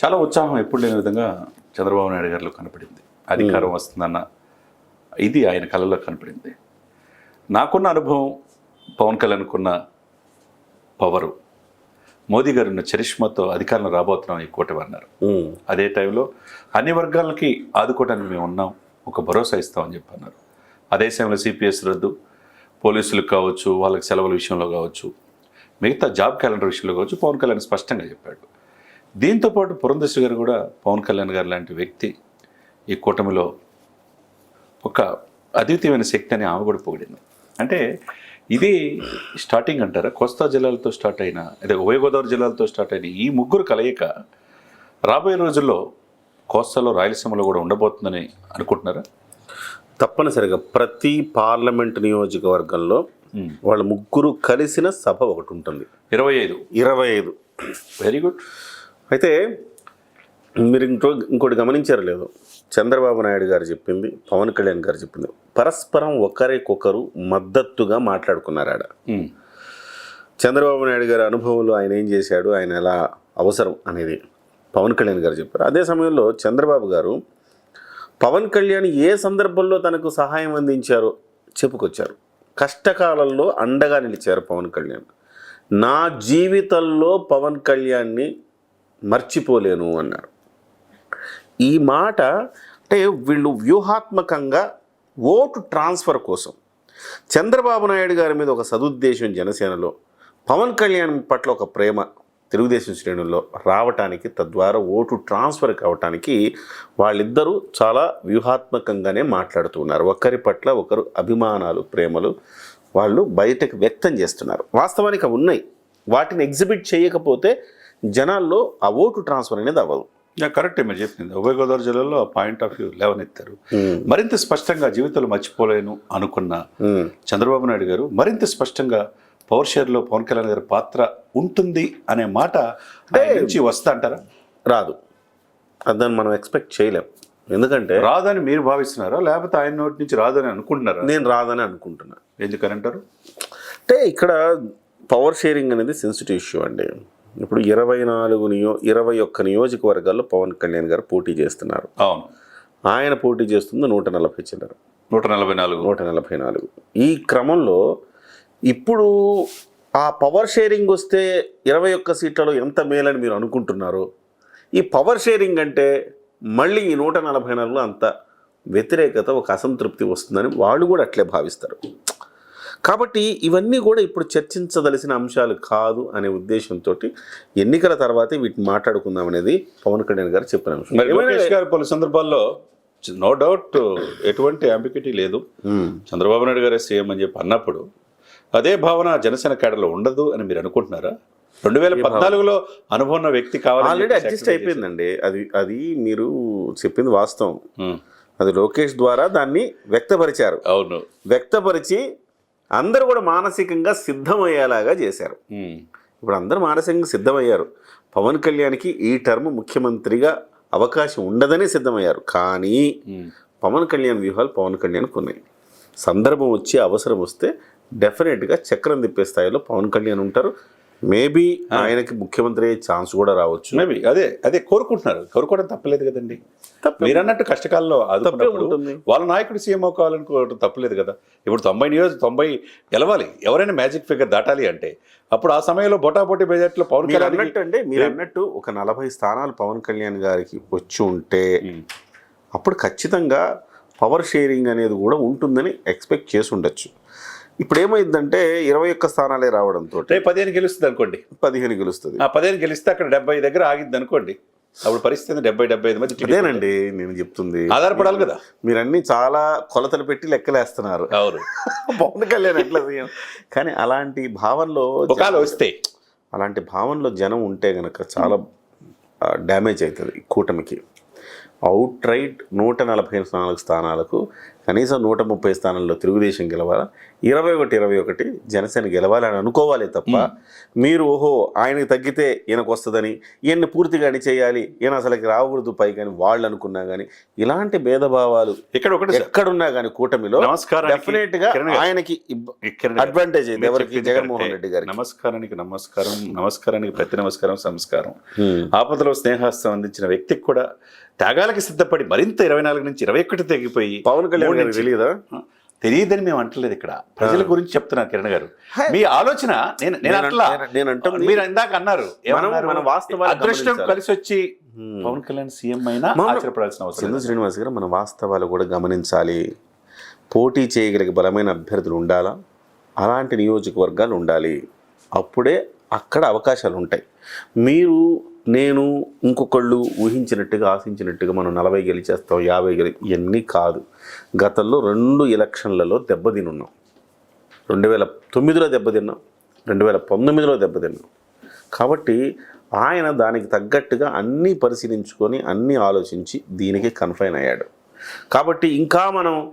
చాలా ఉత్సాహం ఎప్పుడు లేని విధంగా చంద్రబాబు నాయుడు గారిలో కనపడింది. అధికారం వస్తుందన్న ఇది ఆయన కళలో కనపడింది. నాకున్న అనుభవం పవన్ కళ్యాణ్కున్న పవరు. మోదీ గారు ఉన్న చరిష్మాతో అధికారంలో రాబోతున్నాం ఈ కూటమి అన్నారు. అదే టైంలో అన్ని వర్గాలకి ఆదుకోవడానికి మేము ఉన్నాం ఒక భరోసా ఇస్తామని చెప్పి అన్నారు అదే సమయంలో సిపిఎస్ రద్దు పోలీసులకు కావచ్చు వాళ్ళకి సెలవుల విషయంలో కావచ్చు మిగతా జాబ్ క్యాలెండర్ విషయంలో కావచ్చు పవన్ కళ్యాణ్ స్పష్టంగా చెప్పాడు. దీంతోపాటు పురంధేశ్వరి గారు కూడా పవన్ కళ్యాణ్ గారు లాంటి వ్యక్తి ఈ కూటమిలో ఒక అద్వితీయమైన శక్తి అని ఆమె కూడా పొగిడింది. అంటే ఇది స్టార్టింగ్ అంటారా? కోస్తా జిల్లాలతో స్టార్ట్ అయిన అదే ఉభయ గోదావరి జిల్లాలతో స్టార్ట్ అయిన ఈ ముగ్గురు కలయిక రాబోయే రోజుల్లో కోస్తాలో రాయలసీమలో కూడా ఉండబోతుందని అనుకుంటున్నారా? తప్పనిసరిగా ప్రతి పార్లమెంట్ నియోజకవర్గంలో వాళ్ళ ముగ్గురు కలిసిన సభ ఒకటి ఉంటుంది. ఇరవై ఐదు. ఇరవై ఐదు. వెరీ గుడ్ అయితే మీరు ఇంకో ఇంకోటి గమనించారు లేదు చంద్రబాబు నాయుడు గారు చెప్పింది పవన్ కళ్యాణ్ గారు చెప్పింది పరస్పరం ఒకరికొకరు మద్దతుగా మాట్లాడుకున్నారు ఆడ చంద్రబాబు నాయుడు గారి అనుభవంలో ఆయన ఏం చేశాడు ఆయన ఎలా అవసరం అనేది పవన్ కళ్యాణ్ గారు చెప్పారు. అదే సమయంలో చంద్రబాబు గారు పవన్ కళ్యాణ్ ఏ సందర్భంలో తనకు సహాయం అందించారో చెప్పుకొచ్చారు. కష్టకాలంలో అండగా నిలిచారు పవన్ కళ్యాణ్. నా జీవితంలో పవన్ కళ్యాణ్ని మర్చిపోలేను అన్నారు. ఈ మాట అంటే వీళ్ళు వ్యూహాత్మకంగా ఓటు ట్రాన్స్ఫర్ కోసం చంద్రబాబు నాయుడు గారి మీద ఒక సదుద్దేశం జనసేనలో పవన్ కళ్యాణ్ పట్ల ఒక ప్రేమ తెలుగుదేశం శ్రేణుల్లో రావటానికి తద్వారా ఓటు ట్రాన్స్ఫర్ కావటానికి వాళ్ళిద్దరూ చాలా వ్యూహాత్మకంగానే మాట్లాడుతున్నారు ఒకరి పట్ల ఒకరు అభిమానాలు ప్రేమలు వాళ్ళు బయటకు వ్యక్తం చేస్తున్నారు. వాస్తవానికి అవి ఉన్నాయి. వాటిని ఎగ్జిబిట్ చేయకపోతే జనాల్లో ఆ ఓటు ట్రాన్స్ఫర్ అనేది అవ్వదు. కరెక్టే మీరు చెప్పింది. ఉభయ గోదావరి జిల్లాలో ఆ పాయింట్ ఆఫ్ వ్యూ లేవనెత్తారు. మరింత స్పష్టంగా జీవితంలో మర్చిపోలేను అనుకున్న. చంద్రబాబు నాయుడు గారు మరింత స్పష్టంగా పవర్ షేర్లో పవన్ కళ్యాణ్ గారి పాత్ర ఉంటుంది అనే మాట నుంచి వస్తా అంటారా? రాదు. అదని మనం ఎక్స్పెక్ట్ చేయలేం. ఎందుకంటే రాదని మీరు భావిస్తున్నారా? లేకపోతే ఆయన నోటి నుంచి రాదని అనుకుంటున్నారా? నేను రాదని అనుకుంటున్నా. ఎందుకని అంటారు? అంటే ఇక్కడ పవర్ షేరింగ్ అనేది సెన్సిటివ్ ఇష్యూ అండి. ఇప్పుడు ఇరవై నాలుగు నియో ఇరవై ఒక్క నియోజకవర్గాల్లో పవన్ కళ్యాణ్ గారు పోటీ చేస్తున్నారు. అవును. ఆయన పోటీ చేస్తుంది నూట నలభై చిల్లర. నూట నలభై నాలుగు. నూట నలభై నాలుగు. ఈ క్రమంలో ఇప్పుడు ఆ పవర్ షేరింగ్ వస్తే ఇరవై ఒక్క సీట్లలో ఎంత మేలని మీరు అనుకుంటున్నారు? ఈ పవర్ షేరింగ్ అంటే మళ్ళీ ఈ నూట నలభై నాలుగులో అంత వ్యతిరేకత ఒక అసంతృప్తి వస్తుందని వాళ్ళు కూడా అట్లే భావిస్తారు. కాబట్టి ఇవన్నీ కూడా ఇప్పుడు చర్చించదలసిన అంశాలు కాదు అనే ఉద్దేశంతో ఎన్నికల తర్వాతే వీటిని మాట్లాడుకుందాం అనేది పవన్ కళ్యాణ్ గారు చెప్పిన అంశం. లోకేష్ గారు పలు సందర్భాల్లో నో డౌట్ ఎటువంటి అంబికిటీ లేదు. చంద్రబాబు నాయుడు గారే సీఎం అని చెప్పి అన్నప్పుడు అదే భావన జనసేన కేడర్లో ఉండదు అని మీరు అనుకుంటున్నారా? రెండు వేల పద్నాలుగులో అనుభవం ఉన్న వ్యక్తి కావాలి ఆల్రెడీ అడ్జస్ట్ అయిపోయిందండి. అది అది మీరు చెప్పింది వాస్తవం. అది లోకేష్ ద్వారా దాన్ని వ్యక్తపరిచారు. అవును. వ్యక్తపరిచి అందరూ కూడా మానసికంగా సిద్ధమయ్యేలాగా చేశారు. ఇప్పుడు అందరూ మానసికంగా సిద్ధమయ్యారు. పవన్ కళ్యాణ్కి ఈ టర్మ్ ముఖ్యమంత్రిగా అవకాశం ఉండదనే సిద్ధమయ్యారు. కానీ. పవన్ కళ్యాణ్ వ్యూహాలు పవన్ కళ్యాణ్కి ఉన్నాయి. సందర్భం వచ్చి అవసరం వస్తే డెఫినెట్గా చక్రం తిప్పే స్థాయిలో పవన్ కళ్యాణ్ ఉంటారు. మేబీ ఆయనకి ముఖ్యమంత్రి అయ్యే ఛాన్స్ కూడా రావచ్చు. మేబీ అదే అదే కోరుకుంటున్నారు. కోరుకోవడం తప్పలేదు కదండి. మీరు అన్నట్టు కష్టకాలంలో ఉంటుంది. వాళ్ళ నాయకుడు సీఎం కావాలనుకోవడం తప్పలేదు కదా. ఇప్పుడు తొంభై నియోజక తొంభై గెలవాలి. ఎవరైనా మ్యాజిక్ ఫిగర్ దాటాలి అంటే అప్పుడు ఆ సమయంలో బొటాబొటి బడ్జెట్లో పవన్ కళ్యాణ్ అన్నట్టు అండి మీరు అన్నట్టు ఒక నలభై స్థానాలు పవన్ కళ్యాణ్ గారికి వచ్చి ఉంటే అప్పుడు ఖచ్చితంగా పవర్ షేరింగ్ అనేది కూడా ఉంటుందని ఎక్స్పెక్ట్ చేసి ఉండొచ్చు. ఇప్పుడు ఏమైందంటే ఇరవై ఒక్క స్థానాలే రావడంతో పదిహేను గెలుస్తుంది అనుకోండి. పదిహేను గెలుస్తుంది. ఆ పదిహేను గెలిస్తే అక్కడ డెబ్బై దగ్గర ఆగిద్ది అనుకోండి. అప్పుడు పరిస్థితి డెబ్బై డెబ్బై ఐదు మధ్య టీడీపీ. అదేనండి నేను చెప్తుంది. ఆధారపడాలి కదా. మీరన్నీ చాలా కొలతలు పెట్టి లెక్కలేస్తున్నారు. అవును. పవన్ కళ్యాణ్ ఎట్లా సీఎం? కానీ అలాంటి భావనలో వస్తే. అలాంటి భావనలో జనం ఉంటే గనక చాలా డ్యామేజ్ అవుతుంది కూటమికి. అవుట్ రైట్ నూట నలభై నాలుగు స్థానాలకు కనీసం నూట ముప్పై స్థానాల్లో తెలుగుదేశం గెలవాలా? ఇరవై ఒకటి ఇరవై ఒకటి జనసేన గెలవాలని అనుకోవాలి తప్ప మీరు ఓహో ఆయనకి తగ్గితే ఈయనకు వస్తుందని ఈయన్ని పూర్తిగా చేయాలి ఈయన అసలుకి రాకూడదు పై కానీ వాళ్ళు అనుకున్నా కానీ ఇలాంటి భేదభావాలు ఇక్కడ ఒకటి ఎక్కడున్నా కానీ కూటమిలో డెఫినెట్గా గారు. ఆయనకి గారు, అడ్వాంటేజ్ అయింది. ఎవరికి? జగన్మోహన్. రెడ్డి గారికి. నమస్కారానికి నమస్కారం నమస్కారానికి ప్రతి నమస్కారం సంస్కారం. హ్మ్. ఆపదలో స్నేహాస్తం అందించిన వ్యక్తికి కూడా త్యాగాలకి సిద్ధపడి మరింత ఇరవై నాలుగు నుంచి ఇరవై ఒకటి తెగిపోయి పవన్ కళ్యాణ్ నుంచి- తెలియదా? తెలియదని మేము అంటలేదు ఇక్కడ. ప్రజల గురించి చెప్తున్నారు కిరణ్ గారు. మీ ఆలోచన నేను నేను అట్లా. మీరు ఇందాక అన్నారు అదృష్టం. కలిసి వచ్చి పవన్ కళ్యాణ్ సీఎం అయినా ఆశ్చర్యపడాల్సిన అవసరం. శ్రీనివాస్ గారు మన వాస్తవాలు కూడా గమనించాలి. పోటీ చేయగలిగే బలమైన అభ్యర్థులు ఉండాలా? అలాంటి నియోజకవర్గాలు ఉండాలి. అప్పుడే అక్కడ అవకాశాలు ఉంటాయి. మీరు నేను ఇంకొకళ్ళు ఊహించినట్టుగా ఆశించినట్టుగా మనం నలభై గెలిచేస్తాం యాభై గెలి ఇవన్నీ కాదు. గతంలో రెండు ఎలక్షన్లలో దెబ్బతిని ఉన్నాం రెండు వేల తొమ్మిదిలో దెబ్బతిన్నాం రెండు వేల పంతొమ్మిదిలో దెబ్బతిన్నాం. కాబట్టి ఆయన దానికి తగ్గట్టుగా అన్నీ పరిశీలించుకొని అన్నీ ఆలోచించి దీనికి కన్ఫైన్ అయ్యాడు. కాబట్టి ఇంకా మనం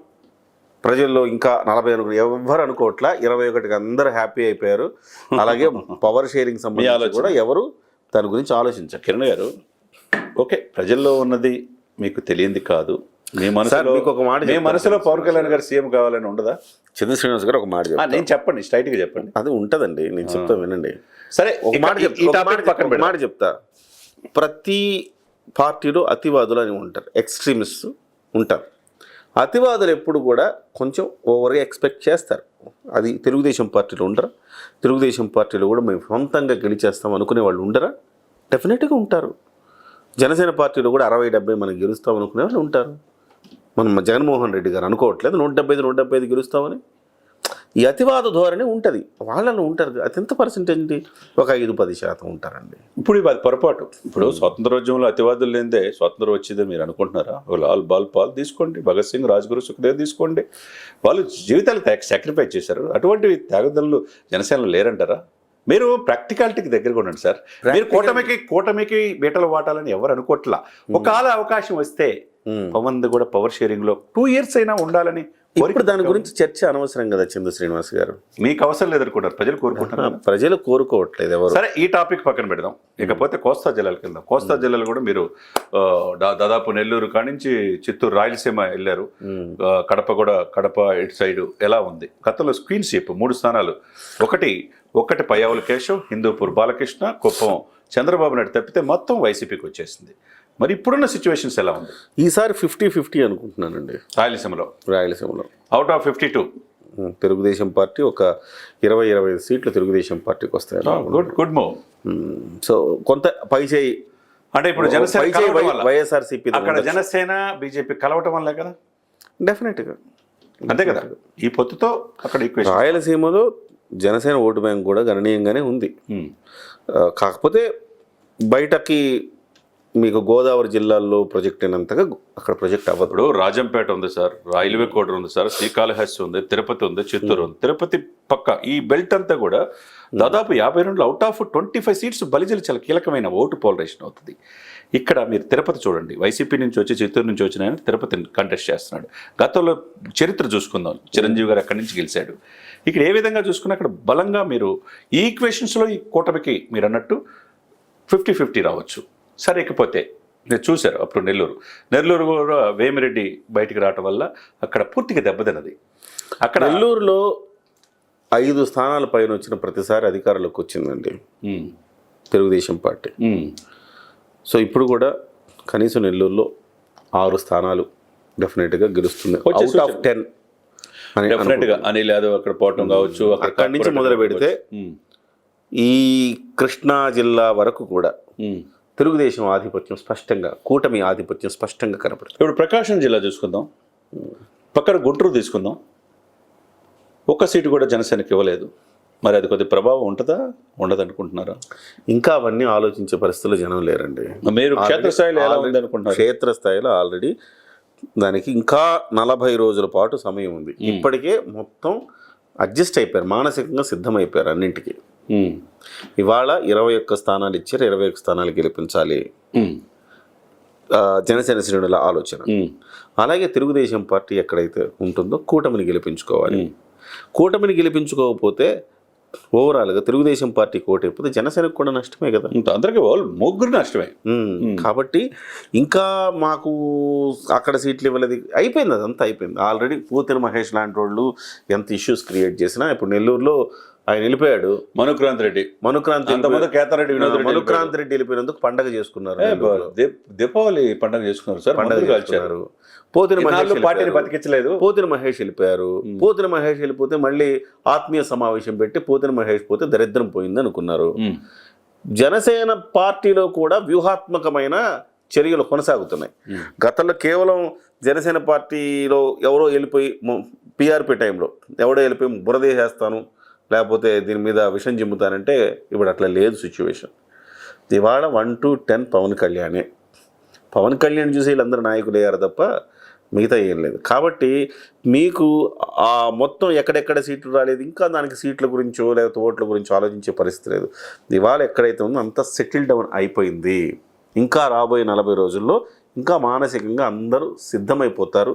ప్రజల్లో ఇంకా నలభై అనుకో ఎవరు అనుకోవట్లా ఇరవై ఒకటికి అందరూ హ్యాపీ అయిపోయారు. అలాగే పవర్ షేరింగ్ సంబంధించి. కూడా ఎవరు దాని గురించి ఆలోచించారు కిరణ్ గారు ఓకే ప్రజల్లో ఉన్నది మీకు తెలియంది కాదు. మీ మనసులో ఒక మాట మీ. మనసులో పవన్ కళ్యాణ్ గారు సీఎం కావాలని ఉండదా? చంద్ర శ్రీనివాస్ గారు ఒక మాట నేను చెప్పండి స్ట్రైట్గా చెప్పండి. అది ఉంటదండి నేను చెప్తా వినండి. సరే ఒక మాట చెప్తా. మాట చెప్తా. ప్రతి పార్టీలో అతివాదులు అని ఉంటారు ఎక్స్ట్రీమిస్ట్ ఉంటారు. అతివాదులు ఎప్పుడు కూడా కొంచెం ఓవర్గా ఎక్స్పెక్ట్ చేస్తారు. అది తెలుగుదేశం పార్టీలో ఉండరా? తెలుగుదేశం పార్టీలో కూడా మేము సొంతంగా గెలిచేస్తాం అనుకునే వాళ్ళు ఉండరా? డెఫినెట్గా ఉంటారు. జనసేన పార్టీలో కూడా అరవై డెబ్బై మనం గెలుస్తాం అనుకునే వాళ్ళు ఉంటారు. మనం జగన్మోహన్ రెడ్డి గారు అనుకోవట్లేదు. నూట డెబ్బై ఐదు నూట డెబ్బై ఐదు గెలుస్తామని. ఈ అతివాద ధోరణి ఉంటుంది. వాళ్ళలో ఉంటారు. అది ఎంత పర్సెంటేజ్ అండి ఒక ఐదు పది శాతం ఉంటారండి. ఇప్పుడు ఇది పొరపాటు. ఇప్పుడు స్వాతంత్రోద్యమంలో అతివాదులు లేదే స్వాతంత్రం వచ్చిందని మీరు అనుకుంటున్నారా? లాల్ బాల్ పాల్ తీసుకోండి భగత్ సింగ్ రాజ్గురు సుఖదేవ్ తీసుకోండి. వాళ్ళు జీవితాలు సాక్రిఫైస్ చేశారు. అటువంటి త్యాగదనులు జనసేనలో లేరంటారా? మీరు ప్రాక్టికాలిటీకి దగ్గరగా ఉండండి సార్. మీరు కూటమికి కూటమికి బీటలు వాటాలని ఎవరు అనుకోవట్లా ఒకవేళ అవకాశం వస్తే. పవన్ కూడా పవర్ షేరింగ్లో టూ ఇయర్స్ అయినా ఉండాలని ఇప్పుడు దాని గురించి చర్చ అనవసరం కదా చందు శ్రీనివాస్ గారు. మీకు అవసరం లేదనుకుంటారు ప్రజలు కోరుకుంటున్నారు ప్రజలు కోరుకోవట్లేదు ఎవరు. సరే ఈ టాపిక్ పక్కన పెడదాం. ఇకపోతే కోస్తా జిల్లాలకు వెళ్దాం. కోస్తా జిల్లాలో కూడా మీరు దాదాపు నెల్లూరు కానించి చిత్తూరు రాయలసీమ వెళ్ళారు. కడప కూడా కడప ఇటు సైడ్ ఎలా ఉంది? గతంలో స్క్రీన్ షిప్ మూడు స్థానాలు. ఒకటి ఒకటి పయ్యావుల కేశవ్ హిందూపూర్ బాలకృష్ణ కుప్పం చంద్రబాబు నాయుడు తప్పితే మొత్తం వైసీపీకి వచ్చేసింది. మరి ఇప్పుడున్న సిచ్యువేషన్స్ ఎలా ఉంది? ఈసారి ఫిఫ్టీ ఫిఫ్టీ అనుకుంటున్నానండి. రాయలసీమలో. రాయలసీమలో. Out of fifty two Telugu Desam party ఒక ఇరవై ఇరవై ఐదు సీట్లు తెలుగుదేశం పార్టీకి వస్తాయి గుడ్ గుడ్ మూవ్ సో కొంత పై చేయి అంటే ఇప్పుడు జనసేన. వైఎస్ఆర్సీపీ అక్కడ జనసేన బీజేపీ కలవటం వల్లే కదా? డెఫినెట్గా అంతే కదా? ఈ పొత్తుతో అక్కడ ఈక్వేషన్ రాయలసీమలో జనసేన ఓటు బ్యాంక్ కూడా గణనీయంగానే ఉంది. ఆ, కాకపోతే బయటకి మీకు గోదావరి జిల్లాల్లో ప్రొజెక్ట్ అయినంతగా అక్కడ ప్రొజెక్ట్ అవ్వదు. ఇప్పుడు రాజంపేట ఉంది సార్ రైల్వే కోడర్ ఉంది సార్ శ్రీకాళహస్తి ఉంది తిరుపతి ఉంది చిత్తూరు ఉంది. తిరుపతి పక్క ఈ బెల్ట్ అంతా కూడా దాదాపు యాభై రెండులో out of twenty five seats బలిజలు చాలా కీలకమైన ఓటు పోలరైజేషన్ అవుతుంది. ఇక్కడ మీరు తిరుపతి చూడండి. వైసీపీ నుంచి వచ్చి చిత్తూరు నుంచి వచ్చిన ఆయన తిరుపతిని కంటెస్ట్ చేస్తున్నాడు. గతంలో చరిత్ర చూసుకుందాం. చిరంజీవి గారు అక్కడి నుంచి గెలిచాడు? ఇక్కడ ఏ విధంగా చూసుకున్నా అక్కడ బలంగా మీరు ఈ ఈక్వేషన్స్లో ఈ కూటమికి మీరు అన్నట్టు ఫిఫ్టీ ఫిఫ్టీ రావచ్చు. సరే ఇకపోతే మీరు చూశారు అప్పుడు నెల్లూరు. నెల్లూరు కూడా వేమిరెడ్డి బయటికి రావటం వల్ల అక్కడ పూర్తిగా దెబ్బతిన్నది. అక్కడ నెల్లూరులో ఐదు స్థానాల పైన వచ్చిన ప్రతిసారి అధికారంలోకి వచ్చిందండి. తెలుగుదేశం పార్టీ. సో ఇప్పుడు కూడా కనీసం నెల్లూరులో ఆరు స్థానాలు డెఫినెట్గా గెలుస్తుంది. అవుట్ ఆఫ్ టెన్ అని డెఫినెట్గా అనిల్ యాదవ్ అక్కడ పోవటం కావచ్చు అక్కడ నుంచి మొదలు పెడితే ఈ కృష్ణా జిల్లా వరకు కూడా. తెలుగుదేశం ఆధిపత్యం స్పష్టంగా కూటమి ఆధిపత్యం స్పష్టంగా కనపడుతుంది. ఇప్పుడు ప్రకాశం జిల్లా చూసుకుందాం. పక్కన గుంటూరు తీసుకుందాం. ఒక్క సీటు కూడా జనసేనకి ఇవ్వలేదు. మరి అది కొద్ది ప్రభావం ఉంటుందా? ఉండదు అనుకుంటున్నారా ఇంకా అవన్నీ ఆలోచించే పరిస్థితుల్లో జనం లేరండి. మీరు క్షేత్రస్థాయిలో ఎలా ఉంది అనుకుంటున్నారు క్షేత్రస్థాయిలో ఆల్రెడీ దానికి ఇంకా నలభై రోజుల పాటు సమయం ఉంది. ఇప్పటికే మొత్తం అడ్జస్ట్ అయిపోయారు మానసికంగా సిద్ధమైపోయారు అన్నింటికి. ఇవాళ ఇరవై ఒక్క స్థానాలు ఇచ్చారు ఇరవై ఒక్క స్థానాలు గెలిపించాలి. జనసేన శ్రేణుల ఆలోచన. అలాగే తెలుగుదేశం పార్టీ ఎక్కడైతే ఉంటుందో కూటమిని గెలిపించుకోవాలి. కూటమిని గెలిపించుకోకపోతే ఓవరాల్గా తెలుగుదేశం పార్టీ కోటైపోతే జనసేనకు కూడా నష్టమే కదా. అందరికీ వాళ్ళు ముగ్గురు నష్టమే. కాబట్టి ఇంకా మాకు అక్కడ సీట్లు ఇవ్వలేదు. అయిపోయింది అదంతా అయిపోయింది. ఆల్రెడీ పూతిన మహేష్ లాంటి వాళ్ళు ఎంత ఇష్యూస్ క్రియేట్ చేసినా ఇప్పుడు నెల్లూరులో ఆయన వెళ్ళిపోయాడు. మనుక్రాంత్ రెడ్డి. మనుక్రాంతి అంతమంది కేతారెడ్డి వినోద్ రెడ్డి మనుక్రాంతి రెడ్డి వెళ్ళిపోయినందుకు పండగ చేసుకున్నారు దీపావళి పండుగ చేసుకున్నారు సార్ పండగ కాల్చారు. పోతిన మహేష్ పార్టీని. బతికించలేదు. పోతిన మహేష్ వెళ్ళిపోయారు. పోతిన మహేష్ వెళ్ళిపోతే మళ్ళీ ఆత్మీయ సమావేశం పెట్టి పోతిన మహేష్ పోతే దరిద్రం పోయింది అనుకున్నారు. జనసేన పార్టీలో కూడా వ్యూహాత్మకమైన చర్యలు కొనసాగుతున్నాయి. గతంలో కేవలం జనసేన పార్టీలో ఎవరో వెళ్ళిపోయి పిఆర్పి టైంలో ఎవడో వెళ్ళిపోయి బురదేసేస్తాను లేకపోతే దీని మీద విషం జిమ్ముతానంటే ఇప్పుడు అట్లా లేదు సిచ్యువేషన్ ఇవాళ వన్ టు టెన్ పవన్ కళ్యాణే. పవన్ కళ్యాణ్ చూసి వీళ్ళందరూ నాయకులు అయ్యారు తప్ప మిగతా ఏం లేదు. కాబట్టి మీకు ఆ మొత్తం ఎక్కడెక్కడ సీట్లు రాలేదు ఇంకా దానికి సీట్ల గురించో లేకపోతే ఓట్ల గురించో ఆలోచించే పరిస్థితి లేదు. ఇవాళ ఎక్కడైతే ఉందో అంతా సెటిల్ డౌన్ అయిపోయింది. ఇంకా రాబోయే నలభై రోజుల్లో ఇంకా మానసికంగా అందరూ సిద్ధమైపోతారు.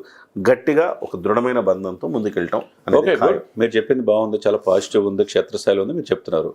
గట్టిగా ఒక దృఢమైన బంధంతో ముందుకెళ్ళటం ఓకే మీరు చెప్పింది బాగుంది చాలా పాజిటివ్ ఉంది క్షేత్రస్థాయిలో ఉంది మీరు చెప్తున్నారు.